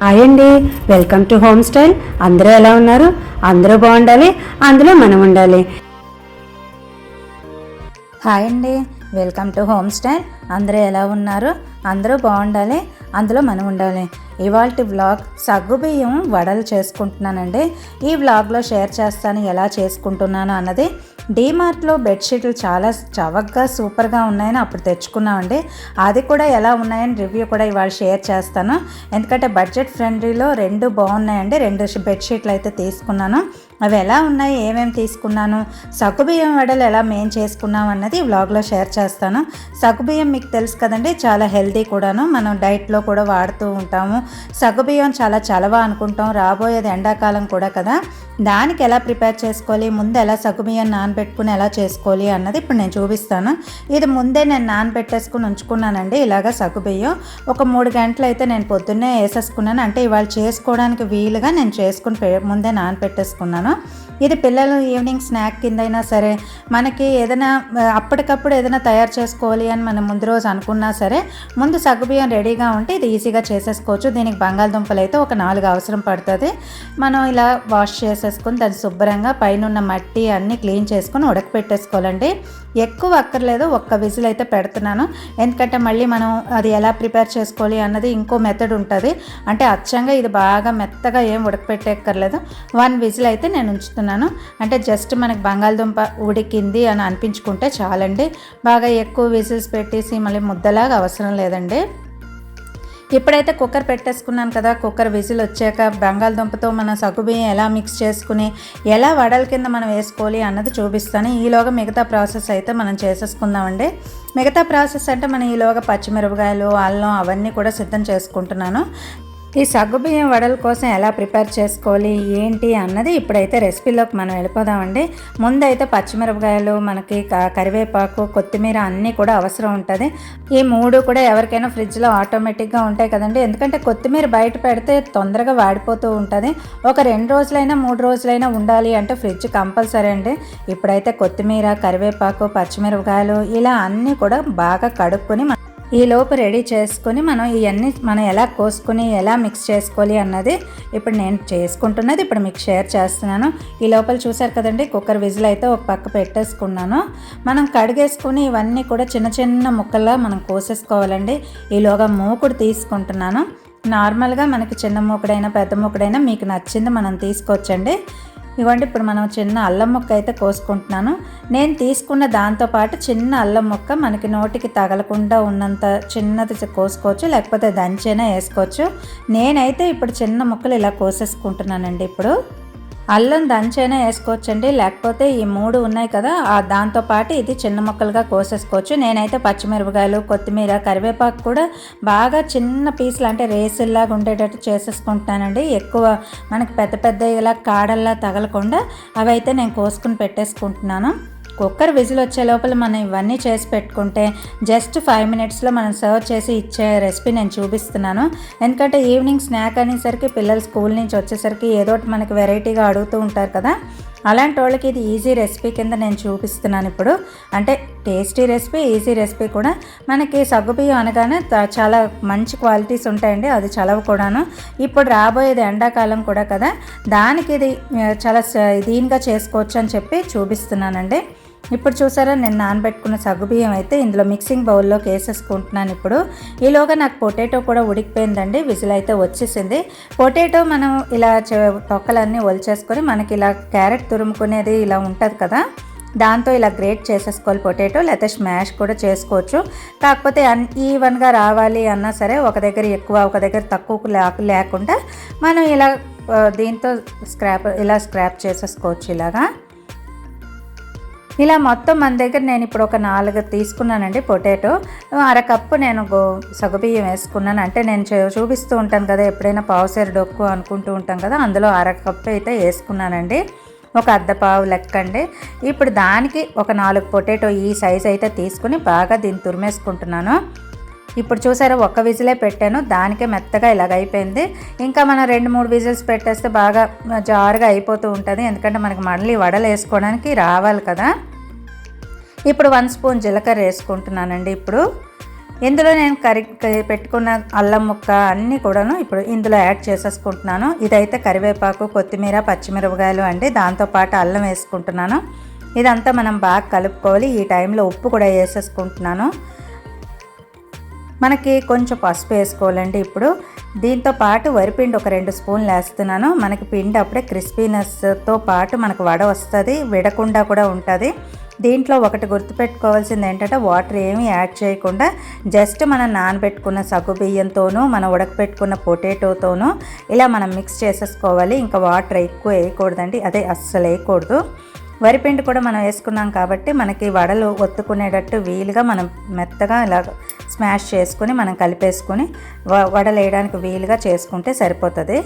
Hi అండి welcome to home style అందరూ ఎలా ఉన్నారు? అందరూ బాగుండాలి అందులో మనం ఉండాలి. హాయ్ అండి వెల్కమ్ టు హోమ్ స్టైల్ అందరూ ఎలా ఉన్నారు? అందరూ బాగుండాలి అందులో మనం ఉండాలి. ఇవాళ వ్లాగ్ సగ్గుబియ్యం వడలు చేసుకుంటున్నానండి. ఈ వ్లాగ్లో షేర్ చేస్తాను ఎలా చేసుకుంటున్నాను అన్నది డీమార్ట్లో బెడ్షీట్లు చాలా చవకగా సూపర్గా ఉన్నాయని అప్పుడు తెచ్చుకున్నామండి. అది కూడా ఎలా ఉన్నాయని రివ్యూ కూడా ఇవాళ షేర్ చేస్తాను. ఎందుకంటే బడ్జెట్ ఫ్రెండ్లీలో రెండు బాగున్నాయండి. రెండు బెడ్షీట్లు అయితే తీసుకున్నాను. అవి ఎలా ఉన్నాయి? ఏమేమి తీసుకున్నాను? సగ్గుబియ్యం వడలు ఎలా మేం చేసుకున్నాం అన్నది వ్లాగ్లో షేర్ చేస్తాను. సగ్గుబియ్యం మీకు తెలుసు కదండి చాలా హెల్దీ కూడాను. మనం డైట్లో కూడా వాడుతూ ఉంటాము. సగ్గుబియ్యం చాలా చలవ అనుకుంటాం. రాబోయేది ఎండాకాలం కూడా కదా. దానికి ఎలా ప్రిపేర్ చేసుకోవాలి? ముందు ఎలా సగ్గుబియ్యం నానబెట్టుకుని ఎలా చేసుకోవాలి అన్నది ఇప్పుడు నేను చూపిస్తాను. ఇది ముందే నేను నానబెట్టేసుకుని ఉంచుకున్నానండి ఇలాగ సగ్గుబియ్యం ఒక మూడు గంటలు అయితే నేను పొద్దున్నే వేసేసుకున్నాను. అంటే ఇవాళ చేసుకోవడానికి వీలుగా నేను చేసుకుని ముందే నానబెట్టేసుకున్నాను. ఇది పిల్లలు ఈవినింగ్ స్నాక్ కింద అయినా సరే మనకి ఏదైనా అప్పటికప్పుడు ఏదైనా తయారు చేసుకోవాలి అని మనం ముందు రోజు అనుకున్నా సరే ముందు సగ్గుబియ్యం రెడీగా ఉంటే ఇది ఈజీగా చేసేసుకోవచ్చు. దీనికి బంగాళదుంపలు అయితే ఒక నాలుగు అవసరం పడుతుంది. మనం ఇలా వాష్ చేసేసుకుని దాన్ని శుభ్రంగా పైన ఉన్న మట్టి అన్నీ క్లీన్ చేసుకుని ఉడకపెట్టేసుకోవాలండి. ఎక్కువ అక్కర్లేదు ఒక్క విజిల్ అయితే పెడుతున్నాను. ఎందుకంటే మళ్ళీ మనం అది ఎలా ప్రిపేర్ చేసుకోవాలి అన్నది ఇంకో మెథడ్ ఉంటుంది. అంటే అచ్చంగా ఇది బాగా మెత్తగా ఏం ఉడకపెట్టేక్కర్లేదు. వన్ విజిల్ అయితే నేను ఉంచుతున్నాను. అంటే జస్ట్ మనకి బంగాళదుంప ఉడికింది అని అనిపించుకుంటే చాలండి. బాగా ఎక్కువ విజిల్స్ పెట్టేసి మళ్ళీ ముద్దలాగా అవసరం లేదండి. ఇప్పుడైతే కుక్కర్ పెట్టేసుకున్నాను కదా కుక్కర్ విజిల్ వచ్చాక బంగాళదుంపతో మన సగుబియ్యం ఎలా మిక్స్ చేసుకుని ఎలా వడల కింద మనం వేసుకోవాలి అన్నది చూపిస్తాను. ఈలోగా మిగతా ప్రాసెస్ అయితే మనం చేసేసుకుందామండి. మిగతా ప్రాసెస్ అంటే మనం ఈలోగా పచ్చిమిరపకాయలు అల్లం అవన్నీ కూడా సిద్ధం చేసుకుంటున్నాను. ఈ సగ్గుబియ్యం వడల కోసం ఎలా ప్రిపేర్ చేసుకోవాలి ఏంటి అన్నది ఇప్పుడైతే రెసిపీలోకి మనం వెళ్ళిపోదామండి. ముందైతే పచ్చిమిరపకాయలు మనకి కరివేపాకు కొత్తిమీర అన్నీ కూడా అవసరం ఉంటుంది. ఈ మూడు కూడా ఎవరికైనా ఫ్రిడ్జ్లో ఆటోమేటిక్గా ఉంటాయి కదండి. ఎందుకంటే కొత్తిమీర బయట పెడితే తొందరగా వాడిపోతూ ఉంటుంది. ఒక రెండు రోజులైనా మూడు రోజులైనా ఉండాలి అంటే ఫ్రిడ్జ్ కంపల్సరీ అండి. ఇప్పుడైతే కొత్తిమీర కరివేపాకు పచ్చిమిరపకాయలు ఇలా అన్నీ కూడా బాగా కడుక్కొని ఈ లోపు రెడీ చేసుకొని మనం ఇవన్నీ మనం ఎలా కోసుకొని ఎలా మిక్స్ చేసుకోవాలి అన్నది ఇప్పుడు నేను చేసుకుంటున్నది. ఇప్పుడు మీకు షేర్ చేస్తున్నాను. ఈ లోపల చూసారు కదండి కుక్కర్ విజిల్ అయితే ఒక పక్క పెట్టేసుకున్నాను. మనం కడిగేసుకుని ఇవన్నీ కూడా చిన్న చిన్న ముక్కల్లా మనం కోసేసుకోవాలండి. ఈలోగా మూకుడు తీసుకుంటున్నాను. నార్మల్గా మనకి చిన్న మూకుడైనా పెద్ద మూకుడైనా మీకు నచ్చింది మనం తీసుకోవచ్చండి. ఇవ్వండి ఇప్పుడు మనం చిన్న అల్లం ముక్క అయితే కోసుకుంటున్నాను. నేను తీసుకున్న దాంతోపాటు చిన్న అల్లం ముక్క మనకి నోటికి తగలకుండా ఉన్నంత చిన్నది కోసుకోవచ్చు లేకపోతే దంచైనా వేసుకోవచ్చు. నేనైతే ఇప్పుడు చిన్న ముక్కలు ఇలా కోసేసుకుంటున్నానండి ఇప్పుడు. అల్లం దంచైనా వేసుకోవచ్చండి. లేకపోతే ఈ మూడు ఉన్నాయి కదా ఆ దాంతోపాటు ఇది చిన్న ముక్కలుగా కోసేసుకోవచ్చు. నేనైతే పచ్చిమిరపకాయలు కొత్తిమీర కరివేపాకు కూడా బాగా చిన్న పీసులు అంటే రేసుల్లాగా ఉండేటట్టు చేసేసుకుంటున్నానండి. ఎక్కువ మనకి పెద్ద పెద్ద ఇలా కాడల్లా తగలకుండా అవైతే నేను కోసుకుని పెట్టేసుకుంటున్నాను. కుక్కర్ విజిల్ వచ్చే లోపల మనం ఇవన్నీ చేసి పెట్టుకుంటే జస్ట్ ఫైవ్ మినిట్స్లో మనం సర్వ్ చేసి ఇచ్చే రెసిపీ నేను చూపిస్తున్నాను. ఎందుకంటే ఈవినింగ్ స్నాక్ అనేసరికి పిల్లలు స్కూల్ నుంచి వచ్చేసరికి ఏదో ఒకటి మనకి వెరైటీగా అడుగుతూ ఉంటారు కదా. అలాంటి వాళ్ళకి ఇది ఈజీ రెసిపీ కింద నేను చూపిస్తున్నాను ఇప్పుడు. అంటే టేస్టీ రెసిపీ ఈజీ రెసిపీ కూడా మనకి సగ్గుబియ్యం అనగానే చాలా మంచి క్వాలిటీస్ ఉంటాయండి. అది చలవ కూడాను. ఇప్పుడు రాబోయేది ఎండాకాలం కూడా కదా. దానికి ఇది చాలా దీనిగా చేసుకోవచ్చు అని చెప్పి చూపిస్తున్నానండి. ఇప్పుడు చూసారా నేను నానబెట్టుకున్న సగ్గుబియ్యం అయితే ఇందులో మిక్సింగ్ బౌల్లోకి వేసేసుకుంటున్నాను ఇప్పుడు. ఈలోగా నాకు పొటాటో కూడా ఉడికిపోయిందండి విజిల్ అయితే వచ్చేసింది. పొటాటో మనం ఇలా తొక్కలన్నీ ఒలిచేసుకొని మనకి ఇలా క్యారెట్ తురుముకునేది ఇలా ఉంటుంది కదా దాంతో ఇలా గ్రేట్ చేసేసుకోవాలి పొటాటో లేకపోతే స్మాష్ కూడా చేసుకోవచ్చు. కాకపోతే అన్ ఈవెన్గా రావాలి అన్నా సరే ఒక దగ్గర ఎక్కువ ఒక దగ్గర తక్కువ లేకుండా మనం ఇలా దీంతో స్క్రాప్ ఇలా స్క్రాప్ చేసేసుకోవచ్చు ఇలాగా. ఇలా మొత్తం మన దగ్గర నేను ఇప్పుడు ఒక నాలుగు తీసుకున్నానండి పొటాటో. అరకప్పు నేను గో సగుబియ్యం వేసుకున్నాను. అంటే నేను చూ- చూపిస్తూ ఉంటాను కదా ఎప్పుడైనా పావుసేరు డొక్కు అనుకుంటూ ఉంటాం కదా అందులో అరకప్పు అయితే వేసుకున్నానండి. ఒక అర్ధ పావు లెక్క అండి ఇప్పుడు దానికి ఒక నాలుగు పొటాటో ఈ సైజ్ అయితే తీసుకుని బాగా దీన్ని తురిమేసుకుంటున్నాను. ఇప్పుడు చూసారా ఒక్క విజిలే పెట్టాను. దానికే మెత్తగా ఇలాగ అయిపోయింది. ఇంకా మనం రెండు మూడు విజిల్స్ పెట్టేస్తే బాగా జారుగా అయిపోతూ ఉంటుంది. ఎందుకంటే మనకి మళ్ళీ వడలు వేసుకోవడానికి రావాలి కదా. ఇప్పుడు వన్ స్పూన్ జీలకర్ర వేసుకుంటున్నానండి ఇప్పుడు. ఇందులో నేను కరి పెట్టుకున్న అల్లం ముక్క అన్నీ కూడాను ఇప్పుడు ఇందులో యాడ్ చేసేసుకుంటున్నాను. ఇదైతే కరివేపాకు కొత్తిమీర పచ్చిమిరపకాయలు అండి. దాంతోపాటు అల్లం వేసుకుంటున్నాను. ఇదంతా మనం బాగా కలుపుకోవాలి. ఈ టైంలో ఉప్పు కూడా వేసేసుకుంటున్నాను. మనకి కొంచెం పసుపు వేసుకోవాలండి ఇప్పుడు. దీంతో పాటు వరిపిండి ఒక రెండు స్పూన్లు వేస్తున్నాను. మనకి పిండి అప్పుడే క్రిస్పీనెస్తో పాటు మనకు వడ వస్తుంది విడకుండా కూడా ఉంటుంది. దీంట్లో ఒకటి గుర్తుపెట్టుకోవాల్సింది ఏంటంటే వాటర్ ఏమీ యాడ్ చేయకుండా జస్ట్ మనం నానబెట్టుకున్న సగ్గు బియ్యంతోనూ మనం ఉడకపెట్టుకున్న పొటాటోతోనూ ఇలా మనం మిక్స్ చేసేసుకోవాలి. ఇంకా వాటర్ ఎక్కువ వేయకూడదండి అదే అస్సలు వేయకూడదు. వరిపిండి కూడా మనం వేసుకున్నాం కాబట్టి మనకి వడలు ఒత్తుకునేటట్టు వీలుగా మనం మెత్తగా ఇలా స్మాష్ చేసుకొని మనం కలిపేసుకొని వ- వడలు వేయడానికి వీలుగా చేసుకుంటే సరిపోతుంది.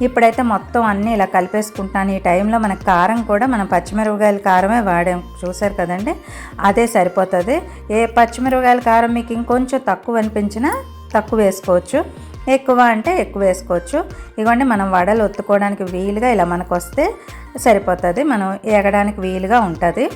ఇప్పుడైతే మొత్తం అన్నీ ఇలా కలిపేసుకుంటాను. ఈ టైంలో మన కారం కూడా మనం పచ్చిమిరపకాయల కారమే వాడాం. చూసారు కదండి? అదే సరిపోతుంది. ఏ పచ్చిమిరపకాయల కారం మీకు ఇంకొంచెం తక్కువ అనిపించినా తక్కువ వేసుకోవచ్చు. ఎక్కువ అంటే ఎక్కువ వేసుకోవచ్చు. ఇవ్వండి మనం వడలు ఒత్తుకోవడానికి వీలుగా ఇలా మనకు వస్తే సరిపోతుంది. మనం ఎగడానికి వీలుగా ఉంటుంది.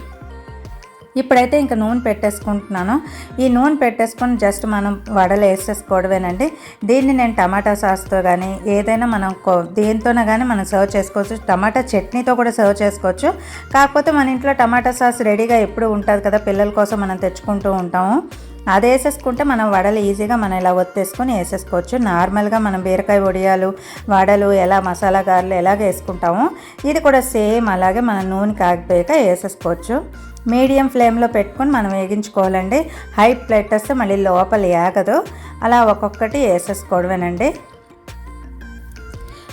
ఇప్పుడైతే ఇంకా నూనె పెట్టేసుకుంటున్నాను. ఈ నూనె పెట్టేసుకొని జస్ట్ మనం వడలు వేసేసుకోవడమేనండి. దీన్ని నేను టమాటా సాస్తో కానీ ఏదైనా మనం కొ- దేనితోనే కానీ మనం సర్వ్ చేసుకోవచ్చు. టమాటా చట్నీతో కూడా సర్వ్ చేసుకోవచ్చు. కాకపోతే మన ఇంట్లో టమాటా సాస్ రెడీగా ఎప్పుడు ఉంటుంది కదా పిల్లల కోసం మనం తెచ్చుకుంటూ ఉంటాము. అది వేసేసుకుంటే మనం వడలు ఈజీగా మనం ఇలా ఒత్తేసుకొని వేసేసుకోవచ్చు. నార్మల్గా మనం బీరకాయ వడియాలు వడలు ఎలా మసాలా గారెలు ఎలాగ వేసుకుంటామో ఇది కూడా సేమ్ అలాగే మనం నూనె కాగిపోయాక వేసేసుకోవచ్చు. మీడియం ఫ్లేమ్లో పెట్టుకొని మనం వేగించుకోవాలండి. హై ప్లేట్ వస్తే మళ్ళీ లోపల ఏగదు. అలా ఒక్కొక్కటి వేసేసుకోవడమేనండి.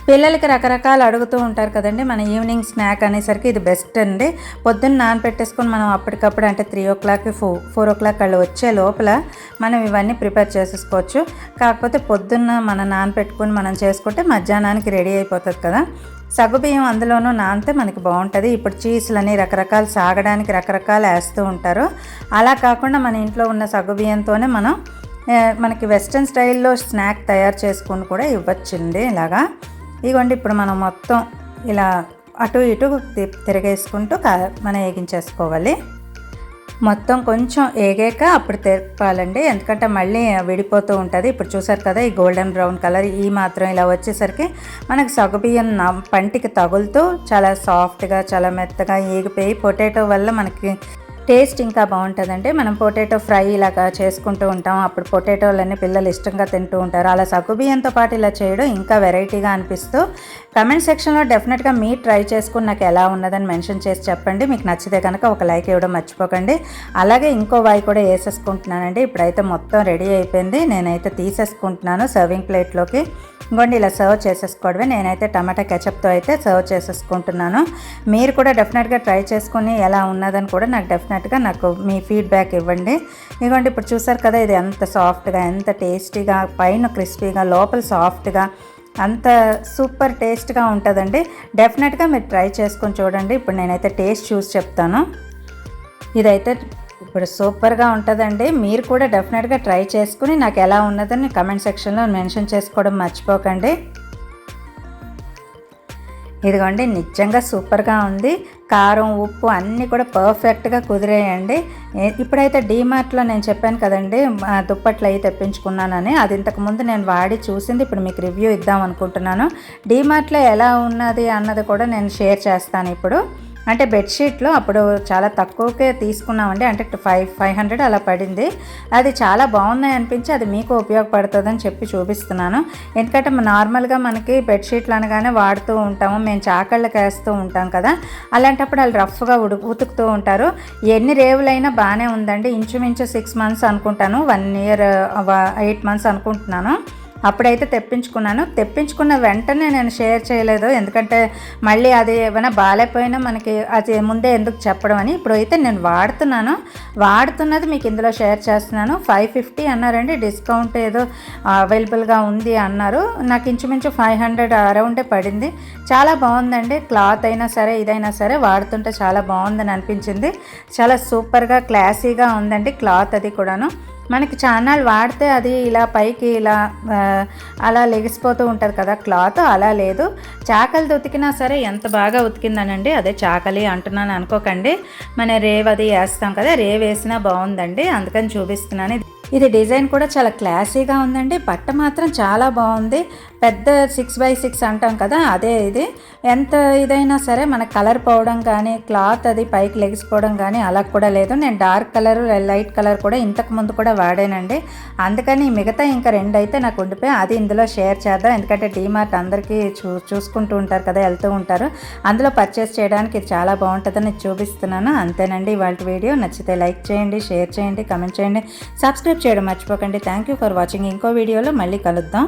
పిల్లలకి రకరకాలు అడుగుతూ ఉంటారు కదండి. మన ఈవినింగ్ స్నాక్ అనేసరికి ఇది బెస్ట్ అండి. పొద్దున్న నానబెట్టేసుకొని మనం అప్పటికప్పుడు అంటే త్రీ ఓ క్లాక్ ఫో ఫోర్ ఓ క్లాక్ వాళ్ళు వచ్చే లోపల మనం ఇవన్నీ ప్రిపేర్ చేసేసుకోవచ్చు. కాకపోతే పొద్దున్న మనం నానబెట్టుకొని మనం చేసుకుంటే మధ్యాహ్నానికి రెడీ అయిపోతుంది కదా. సగ్గుబియ్యం అందులోనూ నానితే మనకి బాగుంటుంది. ఇప్పుడు చీజ్లని రకరకాలు సాగడానికి రకరకాలు వేస్తూ ఉంటారు. అలా కాకుండా మన ఇంట్లో ఉన్న సగ్గుబియ్యంతోనే మనం మనకి వెస్ట్రన్ స్టైల్లో స్నాక్ తయారు చేసుకొని కూడా ఇవ్వచ్చండి ఇలాగా. ఇదిగోండి ఇప్పుడు మనం మొత్తం ఇలా అటు ఇటు తి- తిరగేసుకుంటూ మనం వేగించేసుకోవాలి. మొత్తం కొంచెం ఏగాక అప్పుడు తిరపాలండి. ఎందుకంటే మళ్ళీ విడిపోతూ ఉంటుంది. ఇప్పుడు చూసారు కదా ఈ గోల్డెన్ బ్రౌన్ కలర్ ఈ మాత్రం ఇలా వచ్చేసరికి మనకి సగబియ్యం పంటికి తగులుతూ చాలా సాఫ్ట్గా చాలా మెత్తగా ఏగిపోయి పొటాటో వల్ల మనకి టేస్ట్ ఇంకా బాగుంటుందండి మనం పొటాటో ఫ్రై ఇలాగా చేసుకుంటూ ఉంటాం. అప్పుడు పొటాటోలన్నీ పిల్లలు ఇష్టంగా తింటూ ఉంటారు. అలా సగ్గుబియ్యంతో పాటు ఇలా చేయడం ఇంకా వెరైటీగా అనిపిస్తూ కమెంట్ సెక్షన్లో డెఫినెట్గా మీ ట్రై చేసుకుని నాకు ఎలా ఉన్నదని మెన్షన్ చేసి చెప్పండి. మీకు నచ్చితే కనుక ఒక లైక్ ఇవ్వడం మర్చిపోకండి. అలాగే ఇంకో వాయి కూడా వేసేసుకుంటున్నానండి. ఇప్పుడైతే మొత్తం రెడీ అయిపోయింది. నేనైతే తీసేసుకుంటున్నాను. సర్వింగ్ ప్లేట్లోకి ఇంకోండి ఇలా సర్వ్ చేసేసుకోవడమే. నేనైతే టమాటా కెచప్తో అయితే సర్వ్ చేసేసుకుంటున్నాను. మీరు కూడా డెఫినెట్గా ట్రై చేసుకుని ఎలా ఉన్నదని కూడా నాకు డెఫినెట్గా నాకు మీ ఫీడ్బ్యాక్ ఇవ్వండి. ఇదిగోండి ఇప్పుడు చూసారు కదా ఇది ఎంత సాఫ్ట్గా ఎంత టేస్టీగా పైన క్రిస్పీగా లోపల సాఫ్ట్గా అంత సూపర్ టేస్ట్గా ఉంటుందండి. డెఫినెట్గా మీరు ట్రై చేసుకొని చూడండి. ఇప్పుడు నేనైతే టేస్ట్ చూసి చెప్తాను. ఇదైతే ఇప్పుడు సూపర్గా ఉంటుందండి. మీరు కూడా డెఫినెట్గా ట్రై చేసుకుని నాకు ఎలా ఉన్నదని కమెంట్ సెక్షన్లో మెన్షన్ చేసుకోవడం మర్చిపోకండి. ఇదిగోండి నిజంగా సూపర్గా ఉంది. కారం ఉప్పు అన్నీ కూడా పర్ఫెక్ట్గా కుదిరేయండి. ఇప్పుడైతే డీమార్ట్లో నేను చెప్పాను కదండి దుప్పట్లు అవి తెప్పించుకున్నానని అది ఇంతకుముందు నేను వాడి చూసింది ఇప్పుడు మీకు రివ్యూ ఇద్దాం అనుకుంటున్నాను. డీమార్ట్లో ఎలా ఉన్నది అన్నది కూడా నేను షేర్ చేస్తాను ఇప్పుడు. అంటే బెడ్షీట్లో అప్పుడు చాలా తక్కువకే తీసుకున్నామండి. అంటే ఫైవ్ ఫైవ్ హండ్రెడ్ అలా పడింది. అది చాలా బాగున్నాయి అనిపించి అది మీకు ఉపయోగపడుతుందని చెప్పి చూపిస్తున్నాను. ఎందుకంటే నార్మల్గా మనకి బెడ్షీట్లు అనగానే వాడుతూ ఉంటాము. మేము చాకళ్ళకి వేస్తూ ఉంటాం కదా. అలాంటప్పుడు వాళ్ళు రఫ్గా ఉడు ఉతుకుతూ ఉంటారు. ఎన్ని రేవులైనా బాగానే ఉందండి. ఇంచుమించు సిక్స్ మంత్స్ అనుకుంటాను. వన్ ఇయర్ ఎయిట్ మంత్స్ అనుకుంటున్నాను. అప్పుడైతే తెప్పించుకున్నాను. తెప్పించుకున్న వెంటనే నేను షేర్ చేయలేదు. ఎందుకంటే మళ్ళీ అది ఏమైనా బాగాలేకపోయినా మనకి అది ముందే ఎందుకు చెప్పడం అని. ఇప్పుడు అయితే నేను వాడుతున్నాను. వాడుతున్నది మీకు ఇందులో షేర్ చేస్తున్నాను. ఫైవ్ ఫిఫ్టీ అన్నారండి. డిస్కౌంట్ ఏదో అవైలబుల్గా ఉంది అన్నారు. నాకు ఇంచుమించు ఫైవ్ హండ్రెడ్ అరౌండే పడింది. చాలా బాగుందండి. క్లాత్ అయినా సరే ఇదైనా సరే వాడుతుంటే చాలా బాగుందని అనిపించింది. చాలా సూపర్గా క్లాసీగా ఉందండి క్లాత్ అది కూడాను. మనకి ఛానల్ వాడితే అది ఇలా పైకి ఇలా అలా లెగిసిపోతూ ఉంటుంది కదా. క్లాత్ అలా లేదు. చాకలిది ఉతికినా సరే ఎంత బాగా ఉతికిందనండి. అదే చాకలి అంటున్నాను అనుకోకండి. మన రేవ్ అది వేస్తాం కదా. రేవ్ వేసినా బాగుందండి. అందుకని చూపిస్తున్నాను. ఇది డిజైన్ కూడా చాలా క్లాసీగా ఉందండి. బట్ట మాత్రం చాలా బాగుంది. పెద్ద సిక్స్ బై సిక్స్ అంటాం కదా అదే ఇది. ఎంత ఇదైనా సరే మన కలర్ పోవడం కానీ క్లాత్ అది పైకి లెగిసిపోవడం కానీ అలా కూడా లేదు. నేను డార్క్ కలర్ లైట్ కలర్ కూడా ఇంతకు ముందు కూడా వాడానండి. అందుకని మిగతా ఇంకా రెండు అయితే నాకు ఉండిపోయి అది ఇందులో షేర్ చేద్దాం. ఎందుకంటే డీమార్ట్ అందరికీ చూ చూసుకుంటూ ఉంటారు కదా వెళ్తూ ఉంటారు. అందులో పర్చేస్ చేయడానికి ఇది చాలా బాగుంటుందని చూపిస్తున్నాను. అంతేనండి ఇవాళ వీడియో. నచ్చితే లైక్ చేయండి షేర్ చేయండి కమెంట్ చేయండి. సబ్స్క్రైబ్ చేయడం మర్చిపోకండి. థ్యాంక్ యూ ఫర్ వాచింగ్ ఇంకో వీడియోలో మళ్ళీ కలుద్దాం.